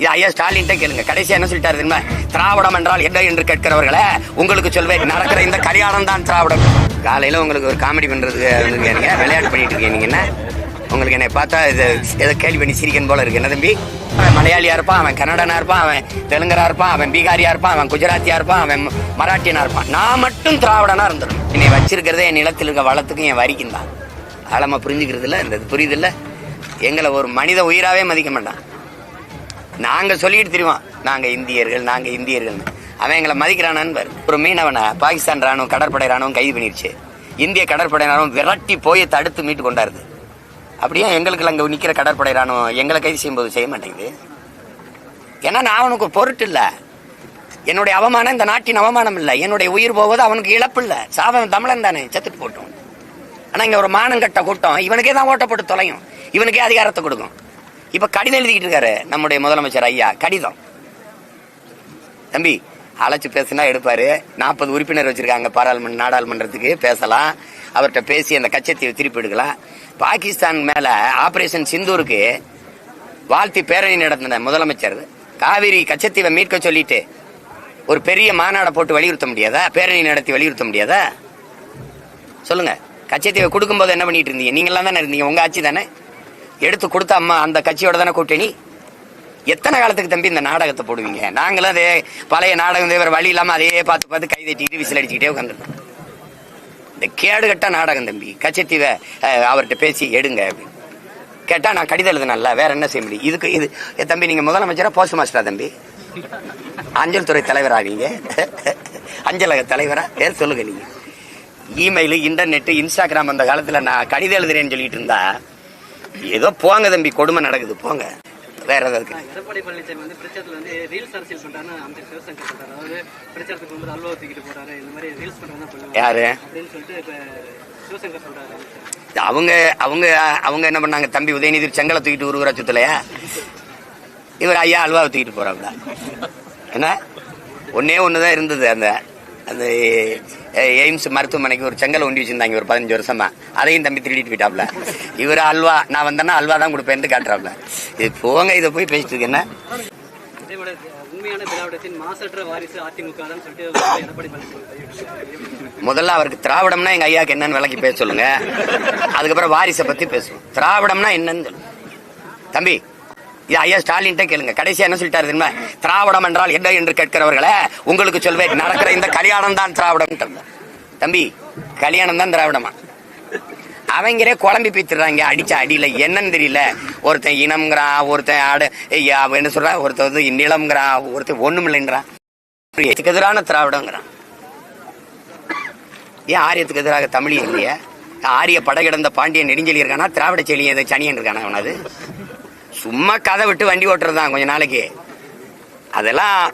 இது ஐயா ஸ்டாலின்ட்ட கேளுங்க. கடைசியா என்ன சொல்லிட்டாரு தெரியுமா? திராவிடம் என்றால் என்ன என்று கேட்கிறவர்களே உங்களுக்கு சொல்வேன் நடக்கிற இந்த கல்யாணம் தான் திராவிடம். காலையில உங்களுக்கு ஒரு காமெடி பண்றதுக்கு வந்துருக்கீங்க விளையாட்டு பண்ணிட்டு இருக்கீங்க உங்களுக்கு என்னை பார்த்தா இது ஏதோ கேள்வி பண்ணி சிரிக்கன் போல இருக்கு. என்ன தம்பி? அவன் மலையாளியா இருப்பான் அவன் கன்னடனா இருப்பான் அவன் தெலுங்கரா இருப்பான் அவன் பீகாரியா இருப்பான் அவன் குஜராத்தியா இருப்பான் அவன் மராட்டியனா இருப்பான். நான் மட்டும் திராவிடனா இருந்துடும் என்னை வச்சிருக்கிறதே என் நிலத்தில் இருக்க வளத்துக்கும் என் வரிக்கும் தான் ஆழமா புரிஞ்சுக்கிறது இல்லை இந்த இது புரியுது இல்லை எங்களை ஒரு மனித உயிராவே மதிக்க மாட்டான். நாங்க சொல்லிட்டு தெரியுவோம் நாங்க இந்தியர்கள் நாங்க இந்தியர்கள் அவன் எங்களை மதிக்கிறானான்னு பாரு ஒரு மீனவனை பாகிஸ்தான் ராணுவம் கடற்படை ராணுவம் கைது பண்ணிருச்சு. இந்திய கடற்படை ராணுவம் விரட்டி போய் தடுத்து மீட்டு கொண்டாருது. அப்படியே எங்களுக்கு அங்க நிக்கிற கடற்படை ராணுவம் எங்களை கைது செய்யும்போது செய்ய மாட்டேங்குது. ஏன்னா நான் அவனுக்கு பொருட்டு இல்ல. என்னுடைய அவமானம் இந்த நாட்டின் அவமானம் இல்லை. என்னுடைய உயிர் போவது அவனுக்கு இழப்பு இல்லை. சாவன் தமிழன் தானே செத்துட்டு போட்டோம். ஆனா இங்க ஒரு மானங்கட்ட கூட்டம். இவனுக்கே தான் ஓட்டப்பட்டு தொலையும். இவனுக்கே அதிகாரத்தை கொடுக்கும். இப்ப கடிதம் எழுதிக்கிட்டு இருக்காரு நம்முடைய முதலமைச்சர் ஐயா. கடிதம். தம்பி அழைச்சு பேசினா எடுப்பாரு. நாற்பது உறுப்பினர் வச்சிருக்காங்க பாராளுமன்ற நாடாளுமன்றத்துக்கு பேசலாம். அவர்கிட்ட பேசி அந்த கச்சத்தீவை திருப்பி எடுக்கலாம். பாகிஸ்தான் மேல ஆபரேஷன் சிந்தூருக்கு வாழ்த்தி பேரணி நடத்தின முதலமைச்சர் காவிரி கச்சத்தீவை மீட்க சொல்லிட்டு ஒரு பெரிய மாநாடை போட்டு வலியுறுத்த முடியாதா? பேரணி நடத்தி வலியுறுத்த முடியாதா? சொல்லுங்க. கச்சத்தீவை கொடுக்கும்போது என்ன பண்ணிட்டு இருந்தீங்க? நீங்களாம் தானே இருந்தீங்க. உங்க ஆட்சி தானே? எடுத்து கொடுத்த அம்மா அந்த கட்சியோட தானே கூட்டணி? எத்தனை காலத்துக்கு தம்பி இந்த நாடகத்தை போடுவீங்க? நாங்களும் அதே பழைய நாடகம் வேற வழி இல்லாமல் அதே பார்த்து பார்த்து கை தட்டிட்டு விசில் அடிச்சுக்கிட்டே உட்காந்துருக்கோம் இந்த கேடுகட்ட நாடகம் தம்பி. கச்சத்தீவை அவர்கிட்ட பேசி எடுங்க அப்படின்னு. கேட்டால் நான் கடிதம் எழுதுனல்ல வேற என்ன செய்ய முடியும்? இதுக்கு இது தம்பி நீங்கள் முதலமைச்சராக போஸ்ட் மாஸ்டரா தம்பி? அஞ்சல் துறை தலைவரா நீங்க? அஞ்சலக தலைவரா? பேர் சொல்லுங்க நீங்கள் இமெயில் இன்டர்நெட்டு இன்ஸ்டாகிராம் அந்த காலத்தில் நான் கடிதம் எழுதுறேன்னு சொல்லிட்டு இருந்தா ஏதோ போங்க தம்பி கொடுமை நடக்குது போங்க. வேற ஏதாவது. எடப்பாடி பழனிசாமி வந்து பிரச்சாரத்துல வந்து ரீல்ஸ் அரசியல் பண்றாருன்னு அமைச்சர் சிவசங்கர் சொல்றாரு. அதாவது பிரச்சாரத்துக்கு வந்து அல்வா தூக்கிட்டு போறாரு. இந்த மாதிரி ரீல்ஸ் பண்ணுவாங்க யாரு? அப்படின்னு சொல்லிட்டு இப்ப சிவசங்கர் சொல்றாரு. அவங்க அவங்க அவங்க என்ன பண்ணாங்க? தம்பி உதயநிதி செங்கலை தூக்கிட்டு ஒரு ஊரா சுத்தலையா? இவர் ஐயா அல்வாவை தூக்கிட்டு போறாங்களா என்ன? ஒன்னே ஒண்ணுதான் இருந்தது அந்த அந்த எய்ம்ஸ் மருத்துவமனைக்கு ஒரு செங்கல் ஒண்டி வச்சிருந்தாங்க ஒரு பதினஞ்சு வருஷமா. அதையும் தம்பி திருடிட்டு போயிட்டாப்ல. இவர் அல்வா நான் வந்தேன்னா அல்வா தான் கொடுப்பேன்னு காட்டுறாப்ல. இது போங்க இதை போய் பேசிட்டு. முதல்ல அவருக்கு திராவிடம்னா எங்க ஐயாக்கு என்னன்னு விளக்கி பேச சொல்லுங்க. அதுக்கப்புறம் வாரிசை பத்தி பேசுவோம். திராவிடம்னா என்னன்னு சொல்லுங்க. தம்பி இது ஐயா ஸ்டாலின்ட்ட கேளுங்க. கடைசியா என்ன சொல்லிட்டாரு தெரியுமா? திராவிடம் என்றால் என்ன என்று கேட்கிறவர்களே உங்களுக்கு சொல்வேன் நடக்கிற இந்த கல்யாணம் தான் திராவிடம். தம்பி கல்யாணம் தான் திராவிடமா? அவங்களே குழம்பி பீத்துறாங்க அடிச்ச அடியில. என்னன்னு தெரியல. ஒருத்தன் இனம்ங்கிறான் ஒருத்தன் ஆடு ஐயா, என்ன சொல்றா? ஒருத்தன் வந்து நிலம்ங்கிறான் ஒருத்தன் ஒண்ணுமில்லைன்றான் இதுக்கு எதிரான திராவிடங்கிறான்? ஏன் ஆரியத்துக்கு எதிராக தமிழ் இல்லையா? ஆரிய படகிடந்த பாண்டியன் நெடுஞ்செலி இருக்கானா திராவிட செலி சனியன் இருக்கானா அவனது? சும்மா கதை விட்டு வண்டி ஓட்டுறதுதான் கொஞ்ச நாளைக்கு. அதெல்லாம்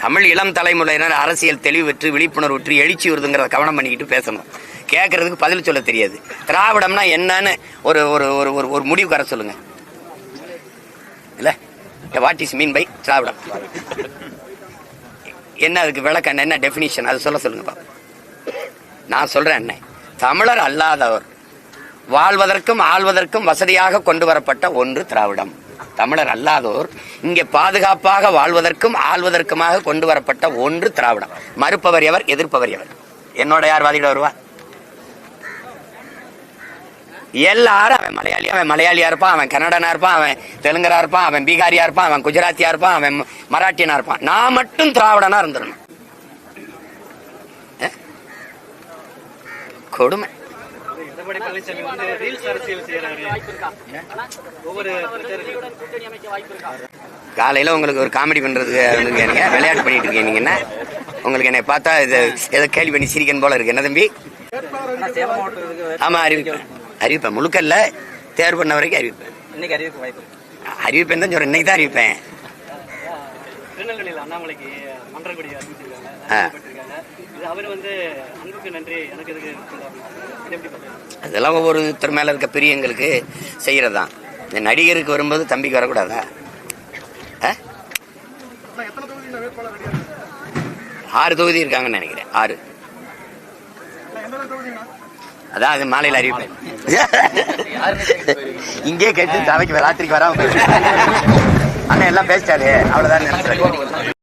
தமிழ் இளம் தலைமுறையினர் அரசியல் தெளிவு பெற்று விழிப்புணர்வு விற்று எழுச்சி வருதுங்கிறத கவனம் பண்ணிக்கிட்டு பேசணும். கேட்கறதுக்கு பதில் சொல்ல தெரியாது. திராவிடம்னா என்னன்னு ஒரு ஒரு ஒரு ஒரு ஒரு முடிவு கர சொல்லுங்க. இல்லை? வாட் இஸ் மீன் பை திராவிடம்? என்ன அதுக்கு விளக்கம் என்ன டெஃபினிஷன் அது சொல்ல சொல்லுங்க நான் சொல்றேன் என்ன? தமிழர் அல்லாதவர் வாழ்வதற்கும் ஆள்வதற்கும் வசதியாக கொண்டு வரப்பட்ட ஒன்று திராவிடம். தமிழர் அல்லாதோர் இங்கே பாதுகாப்பாக வாழ்வதற்கும் ஆள்வதற்குமாக கொண்டு வரப்பட்ட ஒன்று திராவிடம். மறுப்பவர் எவர் எதிர்ப்பவர் எவர்? என்னோட யார் வாதிட வருவா? எல்லாரும் அவன் மலையாளி அவன் மலையாளியா இருப்பான் அவன் கன்னடனா இருப்பான் அவன் தெலுங்கரா இருப்பான் அவன் பீகாரியா இருப்பான் அவன் குஜராத்தியா இருப்பான் அவன் மராட்டியனா இருப்பான். நான் மட்டும் திராவிடனா இருந்துடணும் கொடுமை. எடப்பாடி பழனிசாமி வந்து ரீல்ஸ் அரசியல் செய்யறாரு ஒவ்வொரு காலையில உங்களுக்கு ஒரு காமெடி பண்றதுக்கு வந்துருக்கீங்க விளையாட்டு பண்ணிட்டு இருக்கீங்கன்னா உங்களுக்கு என்னை பார்த்தா இது ஏதோ கேள்வி பண்ணி சிரிக்கன் போல இருக்கு. என்ன தம்பி? ஆனா சேலம் மாவட்டத்துக்கு ஆமா அறிவிப்பேன் அறிவிப்பேன். முழுக்கல்ல தேர்வு பண்ண வரைக்கும் அறிவிப்பேன். இன்னைக்கு அறிவிக்க வாய்ப்பு இருக்கு. அறிவிப்பேன் தான் சொல்றேன். இன்னைக்கு தான் அறிவிப்பேன். திருநெல்வேலியில் அண்ணாமலைக்கு மன்றக்குடி அறிவிச்சிருக்காங்க அவர் வந்து அன்புக்கு நன்றி. எனக்கு இதுக்கு அதெல்லாம் ஒவ்வொரு பார்க்கறது? அதெல்லாம் ஒவ்வொருத்தர் மேல இருக்க பிரியங்களுக்கு செய்யறதுதான். இந்த நடிகருக்கு வரும்போது தம்பிக்கு வரக்கூடாதா? ஆறு தொகுதி இருக்காங்கன்னு நினைக்கிறேன். ஆறு. அதான் அது மாலையில் அறிவிப்பேன். இங்கே கேட்டு தலைக்கு ராத்திரிக்கு வராம அண்ணன் எல்லாம் பேசிட்டாரு அவ்வளவுதான்